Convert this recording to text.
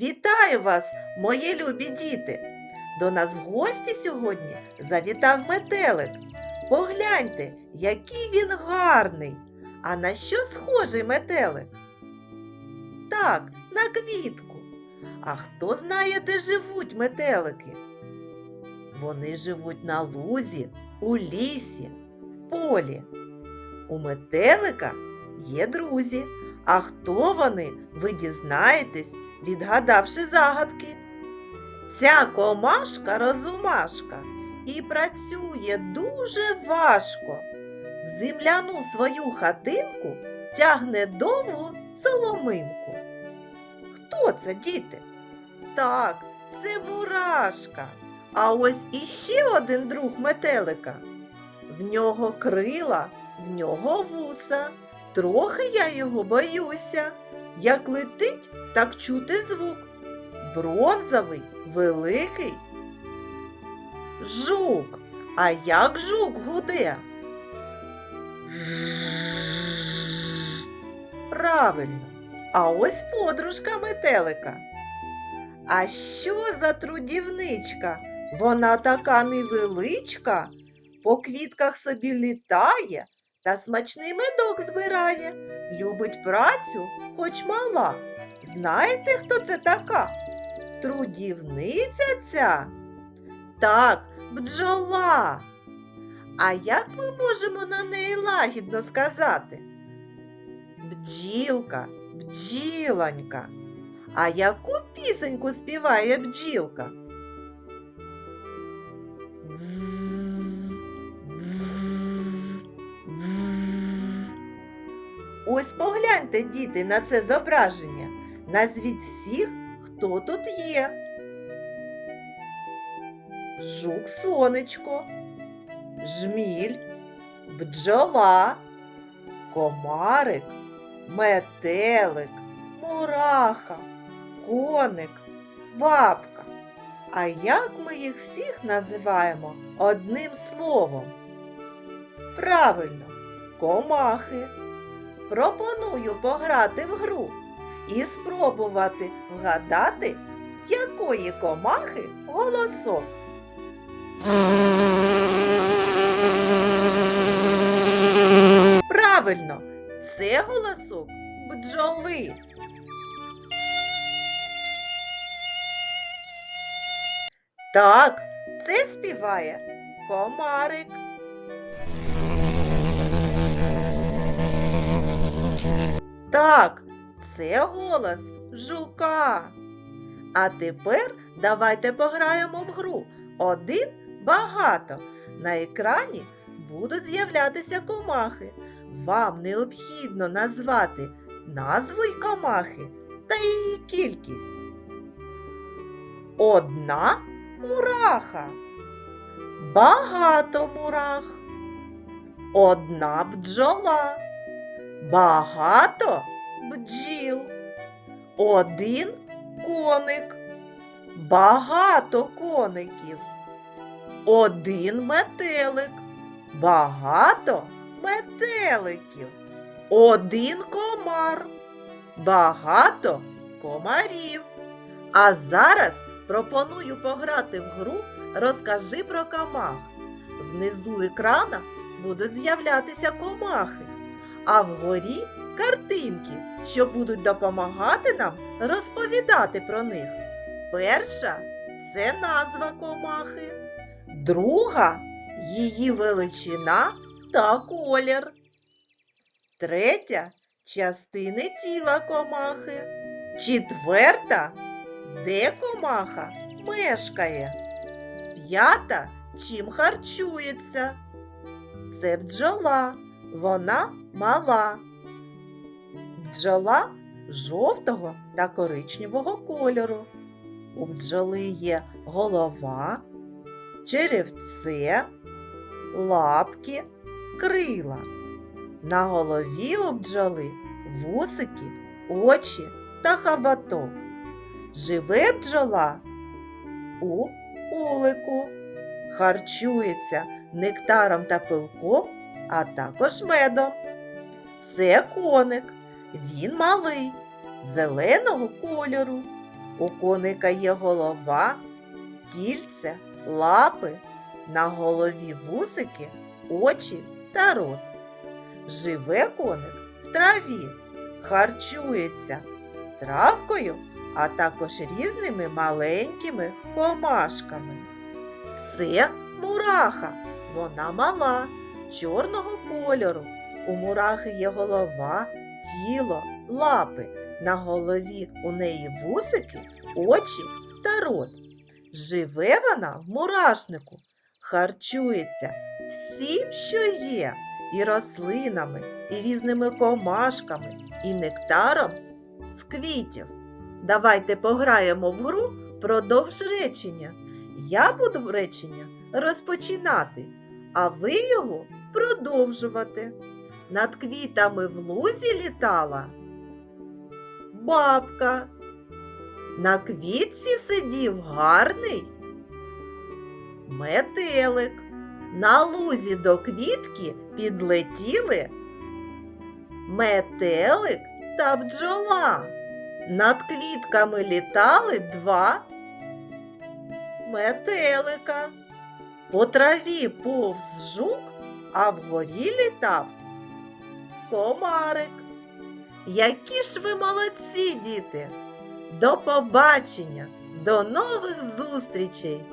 Вітаю вас, мої любі діти! До нас в гості сьогодні завітав метелик. Погляньте, який він гарний. А на що схожий метелик? Так, на квітку. А хто знає, де живуть метелики? Вони живуть на лузі, у лісі, в полі. У метелика є друзі. А хто вони, ви дізнаєтесь, відгадавши загадки. Ця комашка розумашка і працює дуже важко. В земляну свою хатинку тягне довгу соломинку. Хто це, діти? Так, це мурашка. А ось іще один друг метелика. В нього крила, в нього вуса. Трохи я його боюся. Як летить, так чути звук. Бронзовий, великий. Жук. А як жук гуде? Правильно. А ось подружка метелика. А що за трудівничка? Вона така невеличка, по квітках собі літає та смачний медок збирає. Любить працю, хоч мала. Знаєте, хто це така? Трудівниця ця? Так, бджола. А як ми можемо на неї лагідно сказати? Бджілка, бджілонька. А яку пісеньку співає бджілка? Дз, Ось погляньте, діти, на це зображення. Назвіть всіх, хто тут є. Жук сонечко, жміль, бджола, комарик, метелик, мураха, коник, бабка. А як ми їх всіх називаємо одним словом? Правильно, комахи. Пропоную пограти в гру і спробувати вгадати, якої комахи голосок. Правильно, це голосок бджоли. Так, це співає комарик. Так, це голос жука. А тепер давайте пограємо в гру. Один багато. На екрані будуть з'являтися комахи. Вам необхідно назвати назву й комахи та її кількість. Одна мураха. Багато мурах. Одна бджола. Багато бджіл. Один коник. Багато коників. Один метелик. Багато метеликів. Один комар. Багато комарів. А зараз пропоную пограти в гру Розкажи про комах. Внизу екрана будуть з'являтися комахи, а вгорі картинки, що будуть допомагати нам розповідати про них. Перша це назва комахи, друга її величина та колір. Третя частини тіла комахи. Четверта де комаха мешкає. П'ята чим харчується. Це бджола, вона мала. Бджола жовтого та коричневого кольору. У бджоли є голова, черевце, лапки, крила. На голові у бджоли вусики, очі та хабаток. Живе бджола у улику, харчується нектаром та пилком, а також медом. Це коник. Він малий, зеленого кольору. У коника є голова, тільце, лапи, на голові вусики, очі та рот. Живе коник в траві, харчується травкою, а також різними маленькими комашками. Це мураха, вона мала, чорного кольору. У мурахи є голова, тіло, лапи. На голові у неї вусики, очі та рот. Живе вона в мурашнику, харчується всім, що є, і рослинами, і різними комашками, і нектаром з квітів. Давайте пограємо в гру продовж речення. Я буду речення розпочинати, а ви його продовжувати. Над квітами в лузі літала бабка. На квітці сидів гарний метелик. На лузі до квітки підлетіли метелик та бджола. Над квітками літали два метелика. По траві повз жук, а вгорі літав комарик. Які ж ви молодці, діти! До побачення, до нових зустрічей!